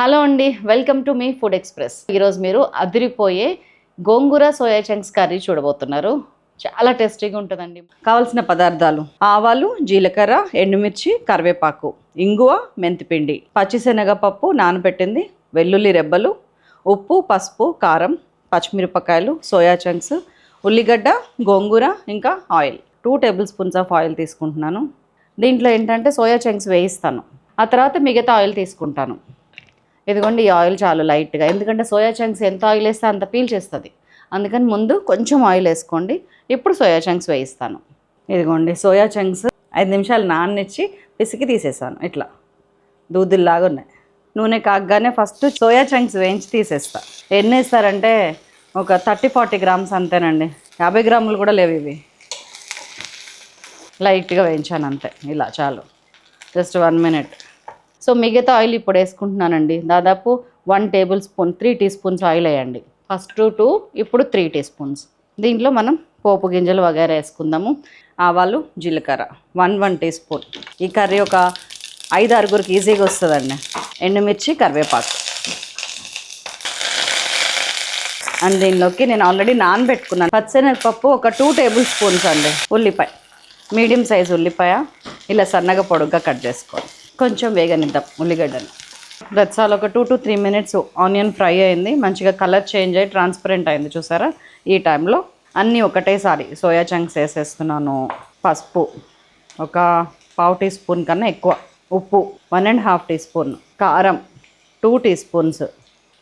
Hello అండి welcome to మీ food express. ఈరోజు మీరు అదిరిపోయే గోంగూర సోయా చంక్స్ కర్రీ చూడబోతున్నారు. చాలా టేస్టీగా ఉంటుందండి. కావాల్సిన పదార్థాలు ఆవాలు జీలకర్ర ఎండుమిర్చి కరివేపాకు ఇంగువ మెంతిపిండి పచ్చిశనగపప్పు నానబెట్టింది వెల్లుల్లి రెబ్బలు ఉప్పు పసుపు కారం పచ్చిమిరపకాయలు సోయా చంక్స్ ఉల్లిగడ్డ గోంగూర ఇంకా oil. Two tablespoons of oil తీసుకుంటున్నాను. దీంట్లో ఏంటంటే సోయా చంక్స్ వేయిస్తాను. ఆ తర్వాత మిగతా ఆయిల్ తీసుకుంటాను. ఇదిగోండి ఈ ఆయిల్ చాలు లైట్గా. ఎందుకంటే సోయా చంక్స్ ఎంత ఆయిల్ వేస్తే అంత పీల్ చేస్తుంది. అందుకని ముందు కొంచెం ఆయిల్ వేసుకోండి. ఇప్పుడు సోయా చంక్స్ వేయిస్తాను. ఇదిగోండి సోయా చంక్స్ ఐదు నిమిషాలు నాననిచ్చి పిసికి తీసేసాను. ఇట్లా దూదుల్లాగా ఉన్నాయి. నూనె కాగగానే ఫస్ట్ సోయా చంక్స్ వేయించి తీసేస్తా. ఎన్ని వేస్తారంటే ఒక థర్టీ ఫార్టీ గ్రామ్స్ అంతేనండి. యాభై గ్రాములు కూడా లేవు ఇవి. లైట్గా వేయించాను అంతే. ఇలా చాలు. Just one minute. సో మిగతా ఆయిల్ ఇప్పుడు వేసుకుంటున్నానండి. దాదాపు one tablespoon three teaspoons oil వేయండి. ఫస్ట్ టూ ఇప్పుడు త్రీ టీ స్పూన్స్. దీంట్లో మనం పోపు గింజలు వగైరా వేసుకుందాము. ఆవాలు జీలకర్ర వన్ వన్ టీ స్పూన్. ఈ కర్రీ ఒక ఐదు ఆరుగురికి ఈజీగా వస్తుందండి. ఎండుమిర్చి కరివేపాకు. అండ్ దీనిలోకి నేను ఆల్రెడీ నానబెట్టుకున్నాను. పచ్చెనగపప్పు ఒక టూ టేబుల్ స్పూన్స్ అండి. ఉల్లిపాయ. మీడియం సైజ్ ఉల్లిపాయ. ఇలా సన్నగా పొడుగ్గా కట్ చేసుకోవాలి. కొంచెం వేగనిద్దాం ఉల్లిగడ్డని. దట్సాల్ ఒక two to three minutes onion fry అయింది. మంచిగా కలర్ చేంజ్ అయ్యి ట్రాన్స్పరెంట్ అయింది చూసారా? ఈ టైంలో అన్నీ ఒకటేసారి సోయా చంక్స్ వేసేస్తున్నాను. పసుపు ఒక పావు టీ స్పూన్ కన్నా ఎక్కువ. ఉప్పు one and half teaspoon. కారం టూ టీ స్పూన్స్.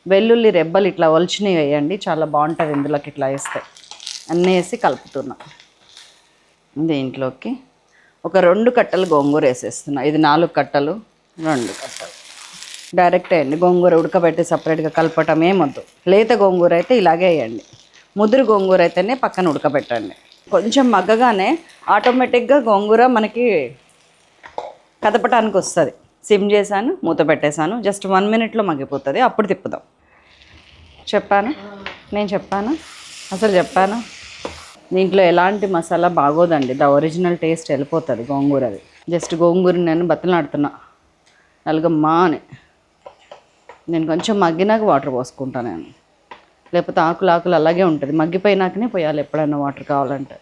వెల్లుల్లి రెబ్బలు ఇట్లా ఒలిచినవి వేయండి. చాలా బాగుంటుంది ఇందులోకి ఇట్లా వేస్తే. అన్నీ వేసి కలుపుతున్నాను దీంట్లోకి ఒక రెండు కట్టలు గోంగూర వేసేస్తున్నా. ఇది నాలుగు కట్టలు రెండు కట్టలు. డైరెక్ట్ వేయండి గోంగూర ఉడకబెట్టి సపరేట్గా కలపటం ఏమొద్దు లేత గోంగూర అయితే ఇలాగే వేయండి. ముదురు గోంగూర అయితేనే పక్కన ఉడకబెట్టండి. కొంచెం మగ్గగానే ఆటోమేటిక్గా గోంగూర మనకి కదపటానికి వస్తుంది. సిమ్ చేశాను మూత పెట్టేశాను. జస్ట్ వన్ మినిట్లో మగ్గిపోతుంది. అప్పుడు తిప్పుదాం. చెప్పాను? నేను చెప్పాను? అసలు చెప్పాను? దీంట్లో ఎలాంటి మసాలా బాగోదండి. ద ఒరిజినల్ టేస్ట్ వెళ్ళిపోతుంది గోంగూర అది జస్ట్ గోంగూర నేను బతలాడుతున్నా. నలుగమ్మా అని. నేను కొంచెం మగ్గినాక వాటర్ పోసుకుంటాను నేను. లేకపోతే ఆకులు ఆకులు అలాగే ఉంటుంది. మగ్గిపోయినాకనే పోయాలి ఎప్పుడైనా వాటర్ కావాలంటే.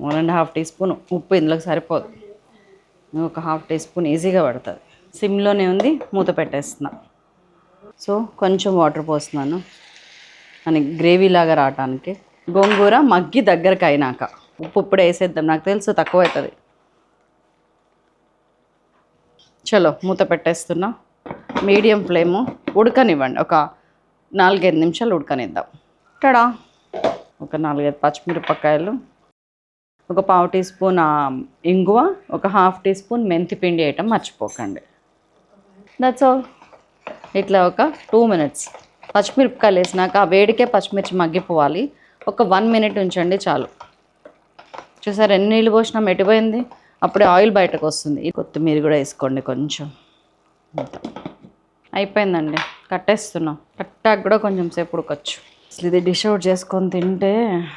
One and half teaspoon ఉప్పు ఇందులోకి సరిపోదు. ఒక హాఫ్ టీ స్పూన్ ఈజీగా పడుతుంది. సిమ్లోనే ఉంది మూత పెట్టేస్తున్నా. సో కొంచెం వాటర్ పోస్తున్నాను. అని గ్రేవీ లాగా రావటానికి. గోంగూర మగ్గి దగ్గరకు అయినాక ఉప్పు ఇప్పుడు వేసేద్దాం. నాకు తెలుసు తక్కువ అవుతుంది చలో మూత పెట్టేస్తున్నా. Medium flame. ఉడకనివ్వండి. ఒక నాలుగైదు నిమిషాలు ఉడకనిద్దాం. టడా? ఒక నాలుగైదు పచ్చిమిరపకాయలు. ఒక పావు టీ స్పూన్ ఇంగువ. ఒక హాఫ్ టీ స్పూన్ మెంతి పిండి వేయటం మర్చిపోకండి. దట్స్ ఆల్ ఇట్లా ఒక టూ మినిట్స్. పచ్చిమిరపకాయలు వేసినాక ఆ వేడికే పచ్చిమిర్చి మగ్గిపోవాలి. ఒక వన్ మినిట్ ఉంచండి చాలు. చూసారు ఎన్ని నీళ్ళు పోసినా మెటిపోయింది అప్పుడే ఆయిల్ బయటకు వస్తుంది. ఈ కొత్తిమీర కూడా వేసుకోండి కొంచెం. అయిపోయిందండి. కట్టేస్తున్నాం. కట్టాక కూడా కొంచెం సేపు ఉడకొచ్చు. అసలు ఇది డిష్ అవుట్ చేసుకొని తింటే